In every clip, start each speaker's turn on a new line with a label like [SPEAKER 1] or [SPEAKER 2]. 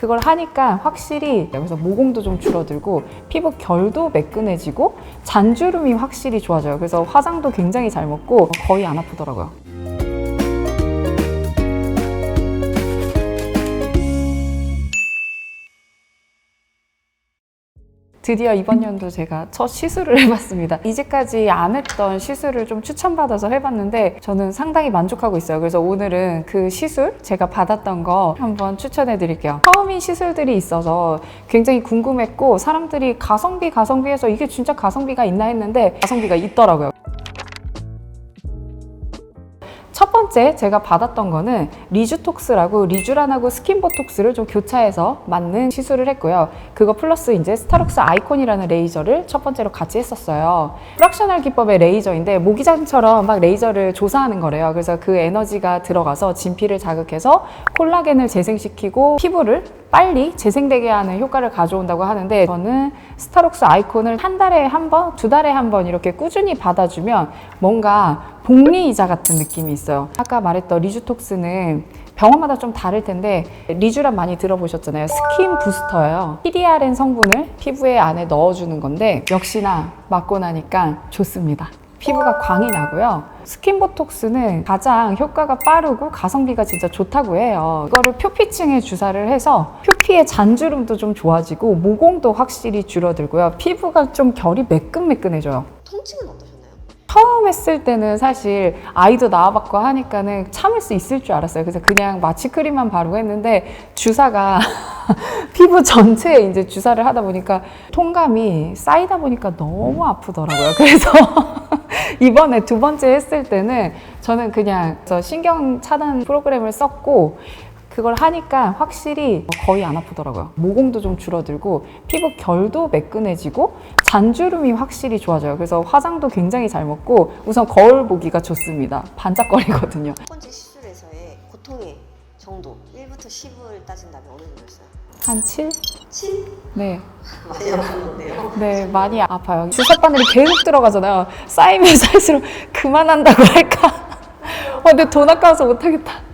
[SPEAKER 1] 그걸 하니까 확실히 여기서 모공도 좀 줄어들고 피부 결도 매끈해지고 잔주름이 확실히 좋아져요. 그래서 화장도 굉장히 잘 먹고 거의 안 아프더라고요. 드디어 이번 연도 제가 첫 시술을 해봤습니다. 이제까지 안 했던 시술을 좀 추천받아서 해봤는데 저는 상당히 만족하고 있어요. 그래서 오늘은 그 시술 제가 받았던 거 한번 추천해 드릴게요. 처음인 시술들이 있어서 굉장히 궁금했고 사람들이 가성비 가성비해서 이게 진짜 가성비가 있나 했는데 가성비가 있더라고요. 첫 번째 제가 받았던 거는 리주톡스라고 리쥬란하고 스킨보톡스를 좀 교차해서 맞는 시술을 했고요. 그거 플러스 이제 스타룩스 아이콘이라는 레이저를 첫 번째로 같이 했었어요. 프락셔널 기법의 레이저인데 모기장처럼 막 레이저를 조사하는 거래요. 그래서 그 에너지가 들어가서 진피를 자극해서 콜라겐을 재생시키고 피부를 빨리 재생되게 하는 효과를 가져온다고 하는데 저는 스타룩스 아이콘을 한 달에 한 번, 두 달에 한 번 이렇게 꾸준히 받아주면 뭔가 복리이자 같은 느낌이 있어요. 아까 말했던 리주톡스는 병원마다 좀 다를 텐데 리쥬란 많이 들어보셨잖아요. 스킨 부스터예요. PDRN 성분을 피부에 안에 넣어주는 건데 역시나 맞고 나니까 좋습니다. 피부가 광이 나고요. 스킨 보톡스는 가장 효과가 빠르고 가성비가 진짜 좋다고 해요. 이거를 표피층에 주사를 해서 표피의 잔주름도 좀 좋아지고 모공도 확실히 줄어들고요. 피부가 좀 결이 매끈매끈해져요.
[SPEAKER 2] 통증은 어떠셨나요?
[SPEAKER 1] 처음 했을 때는 사실 아이도 낳아봤고 하니까는 참을 수 있을 줄 알았어요. 그래서 그냥 마취크림만 바르고 했는데 주사가 피부 전체에 이제 주사를 하다 보니까 통감이 쌓이다 보니까 너무 아프더라고요. 그래서 이번에 두 번째 했을 때는 저는 그냥 저 신경 차단 프로그램을 썼고 그걸 하니까 확실히 거의 안 아프더라고요. 모공도 좀 줄어들고 피부 결도 매끈해지고 잔주름이 확실히 좋아져요. 그래서 화장도 굉장히 잘 먹고 우선 거울 보기가 좋습니다. 반짝거리거든요.
[SPEAKER 2] 첫 번째 시술에서의 고통의 정도 1부터 10을 따진다면 어느 정도였어요?
[SPEAKER 1] 한 7?
[SPEAKER 2] 7?
[SPEAKER 1] 네.
[SPEAKER 2] 많이 아팠는데요.
[SPEAKER 1] 네, 많이 아파요. 주사 바늘이 계속 들어가잖아요. 쌓이면 쌓일수록 그만한다고 할까? 어, 근데 돈 아까워서 못하겠다.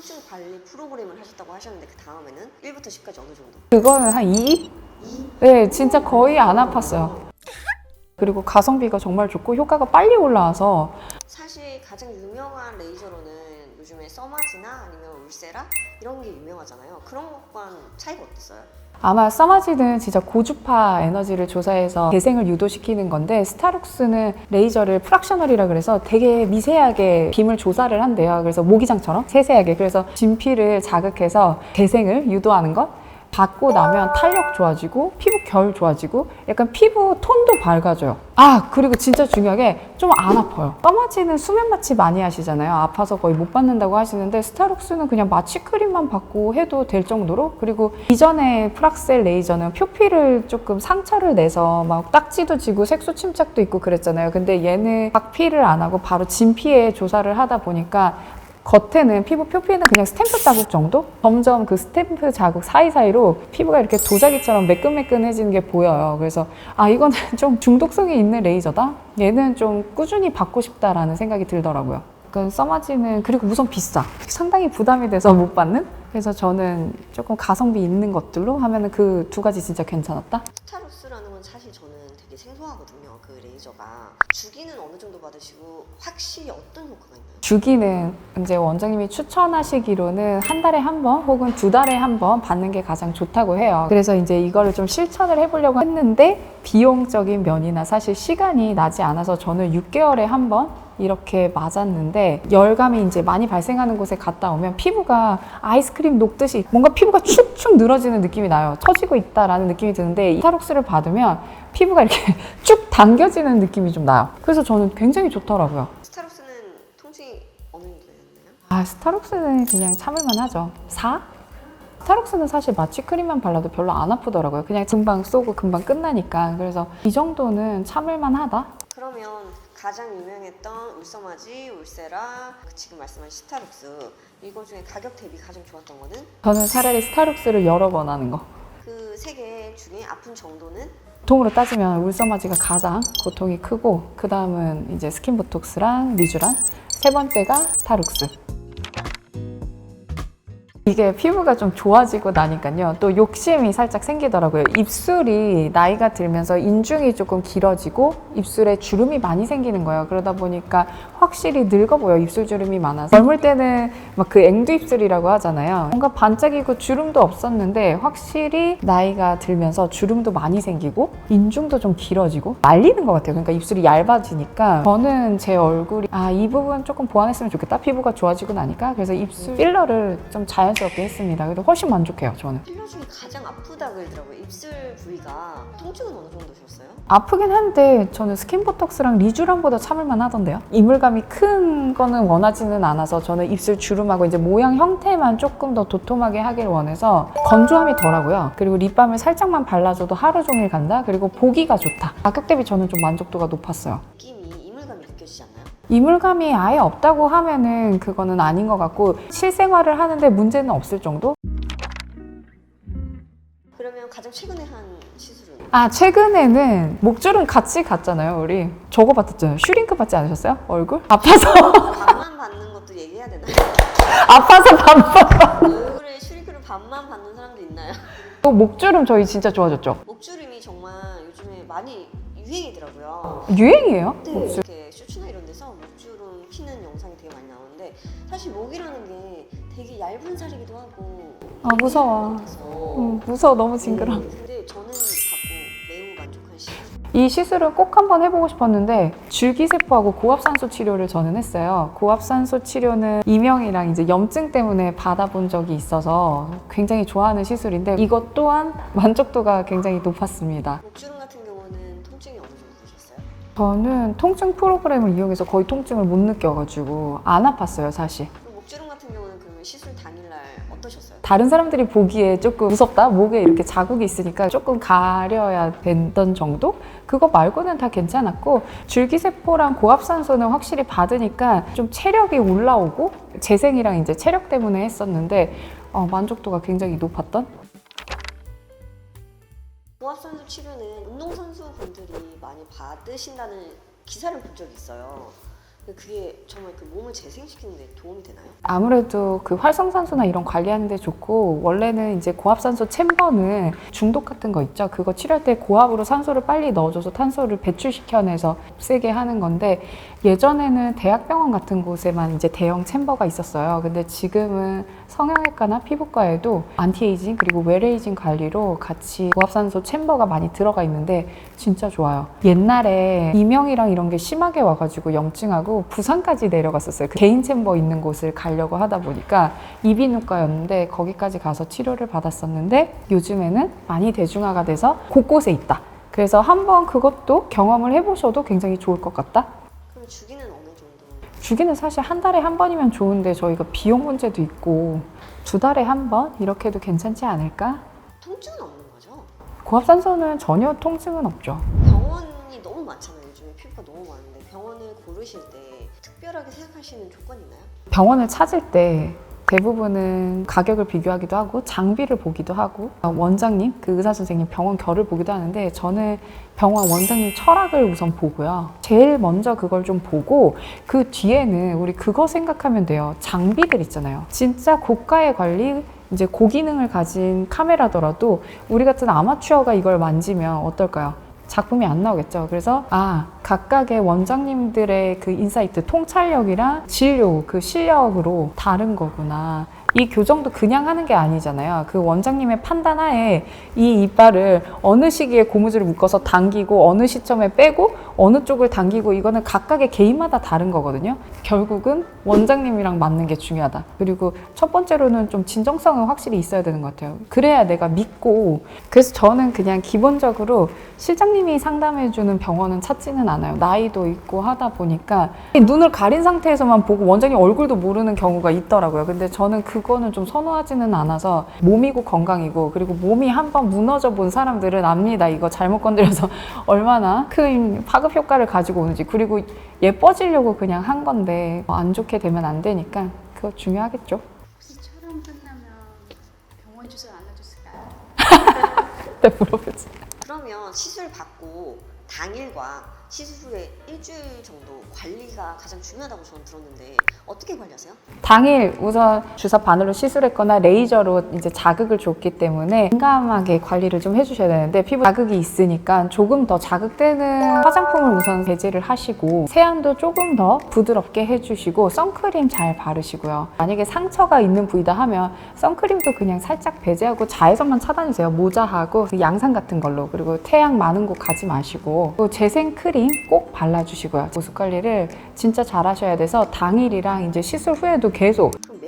[SPEAKER 2] 통증 관리 프로그램을 하셨다고 하셨는데 그 다음에는 1부터 10까지 어느 정도?
[SPEAKER 1] 그거는 한 2? 네, 진짜 거의 안 아팠어요. 그리고 가성비가 정말 좋고 효과가 빨리 올라와서
[SPEAKER 2] 사실 가장 유명한 레이저로는 요즘에 써마지나 아니면 울세라 이런 게 유명하잖아요. 그런 것과는 차이가 어땠어요?
[SPEAKER 1] 아마 써마지는 진짜 고주파 에너지를 조사해서 재생을 유도시키는 건데 스타룩스는 레이저를 프락셔널이라 그래서 되게 미세하게 빔을 조사를 한대요. 그래서 모기장처럼 세세하게 그래서 진피를 자극해서 재생을 유도하는 것. 받고 나면 탄력 좋아지고 피부 결 좋아지고 약간 피부 톤도 밝아져요. 아 그리고 진짜 중요하게 좀 안 아파요. 써마지는 수면 마취 많이 하시잖아요. 아파서 거의 못 받는다고 하시는데 스타룩스는 그냥 마취 크림만 받고 해도 될 정도로 그리고 이전에 프락셀 레이저는 표피를 조금 상처를 내서 막 딱지도 지고 색소 침착도 있고 그랬잖아요. 근데 얘는 박피를 안 하고 바로 진피에 조사를 하다 보니까 겉에는 피부 표피는 그냥 스탬프 자국 정도? 점점 그 스탬프 자국 사이사이로 피부가 이렇게 도자기처럼 매끈매끈해지는 게 보여요. 그래서 아 이거는 좀 중독성이 있는 레이저다. 얘는 좀 꾸준히 받고 싶다라는 생각이 들더라고요. 그 써마지는 그리고 우선 비싸. 상당히 부담이 돼서 못 받는. 그래서 저는 조금 가성비 있는 것들로 하면은 그 두 가지 진짜 괜찮았다.
[SPEAKER 2] 스타룩스라는 건 사실 저는 되게 생소하거든요. 그 주기는 어느 정도 받으시고 확실히 어떤 효과가 있나요?
[SPEAKER 1] 주기는 이제 원장님이 추천하시기로는 한 달에 한 번 혹은 두 달에 한 번 받는 게 가장 좋다고 해요. 그래서 이제 이거를 좀 실천을 해보려고 했는데 비용적인 면이나 사실 시간이 나지 않아서 저는 6개월에 한 번 이렇게 맞았는데 열감이 이제 많이 발생하는 곳에 갔다 오면 피부가 아이스크림 녹듯이 뭔가 피부가 축축 늘어지는 느낌이 나요. 처지고 있다라는 느낌이 드는데 이 타록스를 받으면 피부가 이렇게 쭉 당겨지는 느낌이 좀 나요. 그래서 저는 굉장히 좋더라고요.
[SPEAKER 2] 스타룩스는 통증이 어느 정도였나요?
[SPEAKER 1] 아 스타룩스는 그냥 참을만 하죠 4? 스타룩스는 사실 마취 크림만 발라도 별로 안 아프더라고요 그냥 금방 쏘고 금방 끝나니까 그래서 이 정도는 참을만 하다
[SPEAKER 2] 그러면 가장 유명했던 울서마지, 울세라, 그 지금 말씀한 스타룩스. 이거 중에 가격 대비 가장 좋았던 거는?
[SPEAKER 1] 저는 차라리 스타룩스를 여러 번 하는 거.
[SPEAKER 2] 그 세 개 중에 아픈 정도는?
[SPEAKER 1] 보통으로 따지면 울서마지가 가장 고통이 크고 그 다음은 이제 스킨보톡스랑 리쥬란 세 번째가 스타룩스 이게 피부가 좀 좋아지고 나니까요. 또 욕심이 살짝 생기더라고요. 입술이 나이가 들면서 인중이 조금 길어지고 입술에 주름이 많이 생기는 거예요. 그러다 보니까 확실히 늙어 보여 입술 주름이 많아서 젊을 때는 막 그 앵두 입술이라고 하잖아요. 뭔가 반짝이고 주름도 없었는데 확실히 나이가 들면서 주름도 많이 생기고 인중도 좀 길어지고 말리는 것 같아요. 그러니까 입술이 얇아지니까 저는 제 얼굴이 아 이 부분 조금 보완했으면 좋겠다. 피부가 좋아지고 나니까 그래서 입술 필러를 좀 자연스럽게 했습니다. 그래도 훨씬 만족해요. 저는.
[SPEAKER 2] 필러 중에 가장 아프다 그러더라고요. 입술 부위가 통증은 어느 정도 셨어요?
[SPEAKER 1] 아프긴 한데 저는 스킨보톡스랑 리쥬란보다 참을만 하던데요. 이물감이 큰 거는 원하지는 않아서 저는 입술 주름하고 이제 모양 형태만 조금 더 도톰하게 하길 원해서 건조함이 덜하고요. 그리고 립밤을 살짝만 발라줘도 하루 종일 간다. 그리고 보기가 좋다. 가격 대비 저는 좀 만족도가 높았어요.
[SPEAKER 2] 느낌 이물감이
[SPEAKER 1] 아예 없다고 하면은 그거는 아닌 것 같고 실생활을 하는데 문제는 없을 정도?
[SPEAKER 2] 그러면 가장 최근에 한 시술은?
[SPEAKER 1] 아 최근에는 목줄은 같이 갔잖아요 우리 저거 받았잖아요 슈링크 받지 않으셨어요? 얼굴? 아파서
[SPEAKER 2] 반만 받는 것도 얘기해야 되나요?
[SPEAKER 1] 아파서 반반
[SPEAKER 2] 얼굴에 슈링크를 반만 받는 사람도 있나요?
[SPEAKER 1] 또 목주름 저희 진짜 좋아졌죠?
[SPEAKER 2] 목주름이 정말 요즘에 많이 유행이더라고요.
[SPEAKER 1] 유행이에요?
[SPEAKER 2] 네,
[SPEAKER 1] 목주름
[SPEAKER 2] 이렇게
[SPEAKER 1] 아, 무서워. 음, 무서워 너무 징그러
[SPEAKER 2] 네, 근데 저는 매우 만족한.
[SPEAKER 1] 이 시술은 꼭 한번 해보고 싶었는데 줄기세포하고 고압산소 치료를 저는 했어요. 고압산소 치료는 이명이랑 이제 염증 때문에 받아본 적이 있어서 굉장히 좋아하는 시술인데 이것 또한 만족도가 굉장히 높았습니다.
[SPEAKER 2] 목주름 같은 경우는 통증이 어느 정도 되셨어요?
[SPEAKER 1] 저는 통증 프로그램을 이용해서 거의 통증을 못 느껴가지고 안 아팠어요 사실.
[SPEAKER 2] 시술 당일날 어떠셨어요?
[SPEAKER 1] 다른 사람들이 보기에 조금 무섭다 목에 이렇게 자국이 있으니까 조금 가려야 된던 정도 그거 말고는 다 괜찮았고 줄기세포랑 고압산소는 확실히 받으니까 좀 체력이 올라오고 재생이랑 이제 체력 때문에 했었는데 어, 만족도가 굉장히 높았던
[SPEAKER 2] 고압산소 치료는 운동선수 분들이 많이 받으신다는 기사를 본 적이 있어요. 그게 정말 그 몸을 재생시키는 데 도움이 되나요?
[SPEAKER 1] 아무래도 그 활성산소나 이런 관리하는 데 좋고 원래는 이제 고압산소 챔버는 중독 같은 거 있죠. 그거 치료할 때 고압으로 산소를 빨리 넣어줘서 탄소를 배출시켜내서 세게 하는 건데 예전에는 대학병원 같은 곳에만 이제 대형 챔버가 있었어요. 근데 지금은 성형외과나 피부과에도 안티에이징 그리고 웰에이징 관리로 같이 고압산소 챔버가 많이 들어가 있는데 진짜 좋아요. 옛날에 이명이랑 이런 게 심하게 와가지고 염증하고 부산까지 내려갔었어요. 그 개인 챔버 있는 곳을 가려고 하다 보니까 이비인후과였는데 거기까지 가서 치료를 받았었는데 요즘에는 많이 대중화가 돼서 곳곳에 있다. 그래서 한번 그것도 경험을 해보셔도 굉장히 좋을 것 같다.
[SPEAKER 2] 그럼 주기는?
[SPEAKER 1] 주기는 사실 한 달에 한 번이면 좋은데 저희가 비용 문제도 있고 두 달에 한 번 이렇게 해도 괜찮지 않을까?
[SPEAKER 2] 통증은 없는 거죠?
[SPEAKER 1] 고압산소는 전혀 통증은 없죠.
[SPEAKER 2] 병원이 너무 많잖아요. 요즘에 피부가 너무 많은데 병원을 고르실 때 특별하게 생각하시는 조건이 있나요?
[SPEAKER 1] 병원을 찾을 때 대부분은 가격을 비교하기도 하고 장비를 보기도 하고 어, 원장님 그 의사 선생님 병원 결을 보기도 하는데 저는 병원 원장님 철학을 우선 보고요. 제일 먼저 그걸 좀 보고 그 뒤에는 우리 그거 생각하면 돼요. 장비들 있잖아요. 진짜 고가의 관리 이제 고기능을 가진 카메라더라도 우리 같은 아마추어가 이걸 만지면 어떨까요? 작품이 안 나오겠죠. 그래서 아 각각의 원장님들의 그 인사이트 통찰력이랑 진료 그 실력으로 다른 거구나. 이 교정도 그냥 하는 게 아니잖아요. 그 원장님의 판단하에 이 이빨을 어느 시기에 고무줄을 묶어서 당기고 어느 시점에 빼고 어느 쪽을 당기고 이거는 각각의 개인마다 다른 거거든요. 결국은 원장님이랑 맞는 게 중요하다. 그리고 첫 번째로는 좀 진정성은 확실히 있어야 되는 것 같아요. 그래야 내가 믿고 그래서 저는 그냥 기본적으로 실장님이 상담해주는 병원은 찾지는 않아요. 나이도 있고 하다 보니까 눈을 가린 상태에서만 보고 원장님 얼굴도 모르는 경우가 있더라고요. 근데 저는 그 거는 좀 선호하지는 않아서 몸이고 건강이고 그리고 몸이 한번 무너져 본 사람들은 압니다. 이거 잘못 건드려서 얼마나 큰 파급 효과를 가지고 오는지 그리고 예뻐지려고 그냥 한 건데 안 좋게 되면 안 되니까 그거 중요하겠죠.
[SPEAKER 3] 혹시 촬영 끝나면 병원 주소 알려줬을까요?
[SPEAKER 1] 네, 물어보지.
[SPEAKER 2] 그러면 시술 받고 당일과 시술 후에 일주일 정도 관리가 가장 중요하다고 저는 들었는데 어떻게 관리하세요?
[SPEAKER 1] 당일 우선 주사 바늘로 시술했거나 레이저로 이제 자극을 줬기 때문에 민감하게 관리를 좀 해주셔야 되는데 피부 자극이 있으니까 조금 더 자극되는 화장품을 우선 배제를 하시고 세안도 조금 더 부드럽게 해주시고 선크림 잘 바르시고요. 만약에 상처가 있는 부위다 하면 선크림도 그냥 살짝 배제하고 자외선만 차단해주세요. 모자하고 그 양산 같은 걸로 그리고 태양 많은 곳 가지 마시고 또 재생 크림 꼭 발라주시고요. 보습 관리를 진짜 잘 하셔야 돼서 당일이랑 이제 시술 후에도 계속
[SPEAKER 2] 그럼?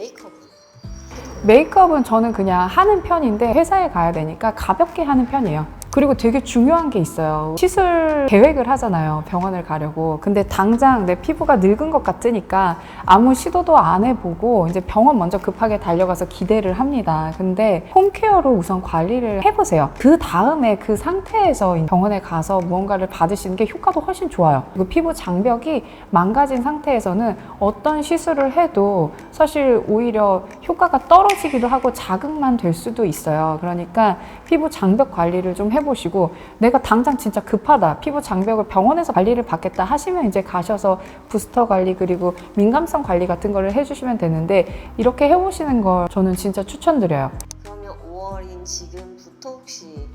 [SPEAKER 1] 메이크업은 저는 그냥 하는 편인데 회사에 가야 되니까 가볍게 하는 편이에요. 그리고 되게 중요한 게 있어요. 시술 계획을 하잖아요. 병원을 가려고. 근데 당장 내 피부가 늙은 것 같으니까 아무 시도도 안 해보고 이제 병원 먼저 급하게 달려가서 기대를 합니다. 근데 홈케어로 우선 관리를 해보세요. 그 다음에 그 상태에서 병원에 가서 무언가를 받으시는 게 효과도 훨씬 좋아요. 그리고 피부 장벽이 망가진 상태에서는 어떤 시술을 해도 사실 오히려 효과가 떨어지기도 하고 자극만 될 수도 있어요. 그러니까 피부 장벽 관리를 좀 해보 시고 내가 당장 진짜 급하다. 피부 장벽을 병원에서 관리를 받겠다 하시면 이제 가셔서 부스터 관리 그리고 민감성 관리 같은 거를 해주시면 되는데 이렇게 해보시는 걸 저는 진짜 추천드려요.
[SPEAKER 2] 그러면 5월인 지금부터 혹시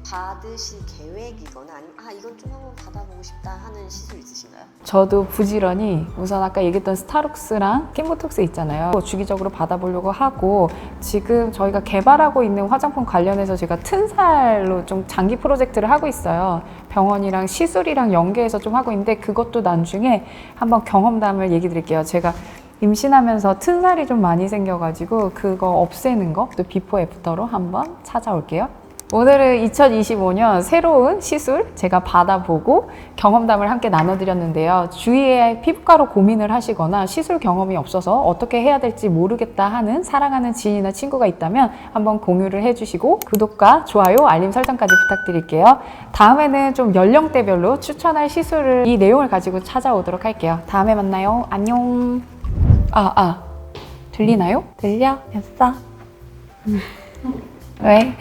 [SPEAKER 2] 받으실 계획이거나 아니면 아 이건 좀 한번 받아보고 싶다 하는 시술 있으신가요?
[SPEAKER 1] 저도 부지런히 우선 아까 얘기했던 스타룩스랑 킨보톡스 있잖아요. 주기적으로 받아보려고 하고 지금 저희가 개발하고 있는 화장품 관련해서 제가 튼살로 좀 장기 프로젝트를 하고 있어요. 병원이랑 시술이랑 연계해서 좀 하고 있는데 그것도 나중에 한번 경험담을 얘기 드릴게요. 제가 임신하면서 튼살이 좀 많이 생겨가지고 그거 없애는 거 또 비포 애프터로 한번 찾아올게요. 오늘은 2025년 새로운 시술 제가 받아보고 경험담을 함께 나눠드렸는데요. 주위에 피부과로 고민을 하시거나 시술 경험이 없어서 어떻게 해야 될지 모르겠다 하는 사랑하는 지인이나 친구가 있다면 한번 공유를 해주시고 구독과 좋아요, 알림 설정까지 부탁드릴게요. 다음에는 좀 연령대별로 추천할 시술을 이 내용을 가지고 찾아오도록 할게요. 다음에 만나요. 안녕. 아, 아. 들리나요? 들려? 됐어? 왜?